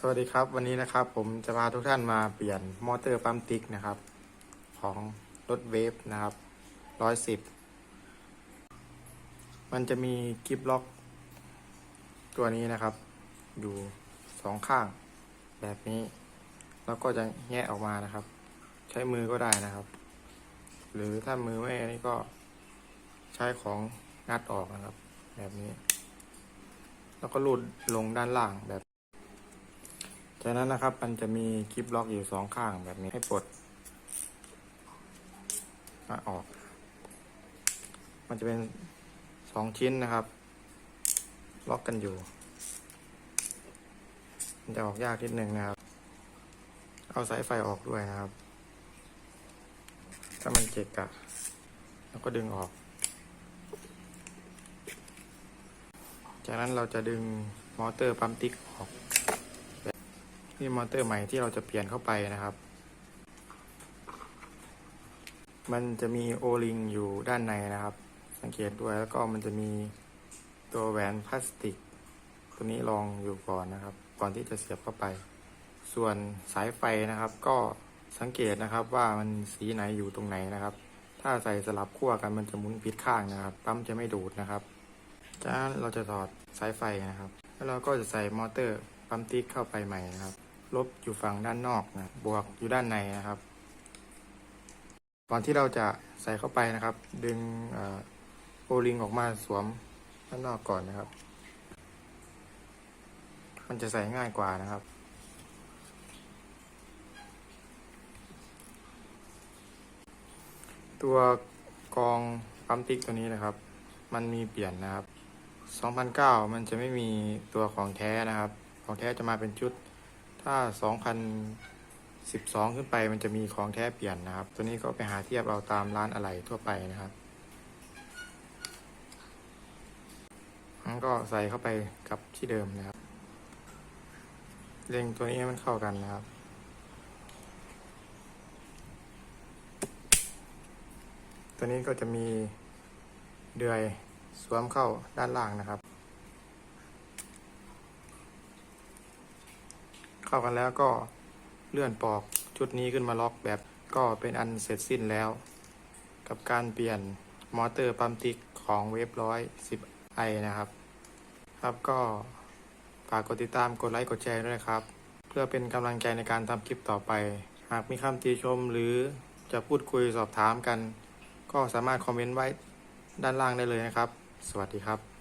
สวัสดีครับวันนี้นะครับผมจะพาทุกท่านมาเปลี่ยนมอเตอร์ปั๊มติ๊กนะครับ ของรถเวฟนะครับร้อยสิบมันจะมีกิฟล็อก ตัวนี้นะครับ อยู่สองข้างแบบนี้ แล้วก็จะแงะออกมานะครับ ใช้มือก็ได้นะครับ หรือถ้ามือไม่นนี้ก็ใช้ของงัดออกนะครับ แบบนี้ แล้วก็ลูดลงด้านล่างแบบ จากนั้นนะครับมันจะมีคลิปล็อกอยู่สองข้างแบบนี้ให้ปลดมาออก มันจะเป็นสองชิ้นนะครับ ล็อกกันอยู่ มันจะออกยากนิดนึงนะครับ เอาสายไฟออกด้วยนะครับ ถ้ามันเจ็กอะแล้วก็ดึงออก จากนั้นเราจะดึงมอเตอร์ปั๊มติ๊กออก นี่มอเตอร์ใหม่ที่เราจะเปลี่ยนเข้าไปนะครับ มันจะมีโอลิงอยู่ด้านในนะครับ สังเกตด้วยแล้วก็มันจะมีตัวแหวนพลาสติก ตัวนี้รองอยู่ก่อนนะครับ ก่อนที่จะเสียบเข้าไป ส่วนสายไฟนะครับ ก็สังเกตนะครับว่ามันสีไหนอยู่ตรงไหนนะครับ ถ้าใส่สลับขั้วกันมันจะหมุนผิดข้างนะครับปั๊มจะไม่ดูดนะครับจากนั้นเราจะถอดสายไฟนะครับ แล้วเราก็จะใส่มอเตอร์ปั๊มติ๊กเข้าไปใหม่นะครับ ลบอยู่ฝั่งด้านนอกนะบวกอยู่ด้านในนะครับ ก่อนที่เราจะใส่เข้าไปนะครับ ดึงโอลิงออกมาสวมด้านนอกก่อนนะครับ มันจะใส่ง่ายกว่านะครับตัวกองปั๊มติ๊กตัวนี้นะครับ มันมีเปลี่ยนนะครับ 2009 มันจะไม่มีตัวของแท้นะครับ ของแท้จะมาเป็นชุด ถ้า 2012 ขึ้นไปมันจะมีของแท้เปลี่ยนนะครับ ตัวนี้ก็ไปหาเทียบเอาตามร้านอะไหล่ทั่วไปนะครับมันก็ใส่เข้าไปกับที่เดิมนะครับเล็งตัวนี้มันเข้ากันนะครับ ตัวนี้ก็จะมีเดือยสวมเข้าด้านล่างนะครับ เข้ากันแล้วก็เลื่อนปอกชุดนี้ขึ้นมาล็อกแบบก็เป็นอันเสร็จสิ้นแล้ว กับการเปลี่ยนมอเตอร์ปั๊มติ๊กของเวฟร้อยสิบไอนะครับ ครับก็ฝากกดติดตามกดไลค์กดแชร์ด้วยครับ เพื่อเป็นกำลังใจในการทำคลิปต่อไป หากมีคำติชมหรือจะพูดคุยสอบถามกัน ก็สามารถคอมเมนต์ไว้ด้านล่างได้เลยนะครับ สวัสดีครับ